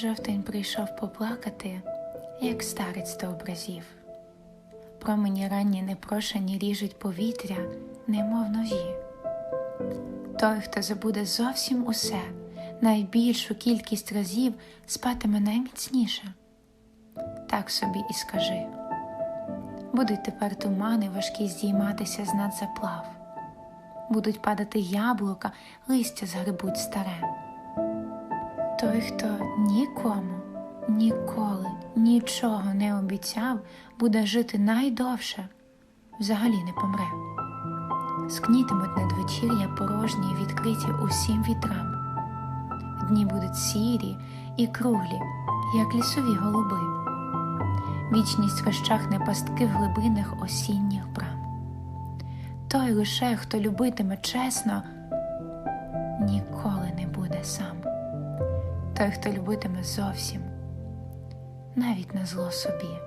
Жовтень прийшов поплакати, як старець до образів. Промені ранні непрошені ріжуть повітря, немов ножі. Той, хто забуде зовсім усе, найбільшу кількість разів спатиме найміцніше. Так собі і скажи. Будуть тепер тумани важкі здійматися з над заплав, будуть падати яблука, листя згребуть старе. Той, хто нікому, ніколи нічого не обіцяв, буде жити найдовше, взагалі не помре. Скнітимуть надвечір'я порожні й відкриті усім вітрам. Дні будуть сірі і круглі, як лісові голуби. Вічність розчахне пастки в глибинах осінніх брам. Той лише, хто любитиме чесно, ніколи не буде сам. Той, хто любитиме зовсім, навіть на зло собі.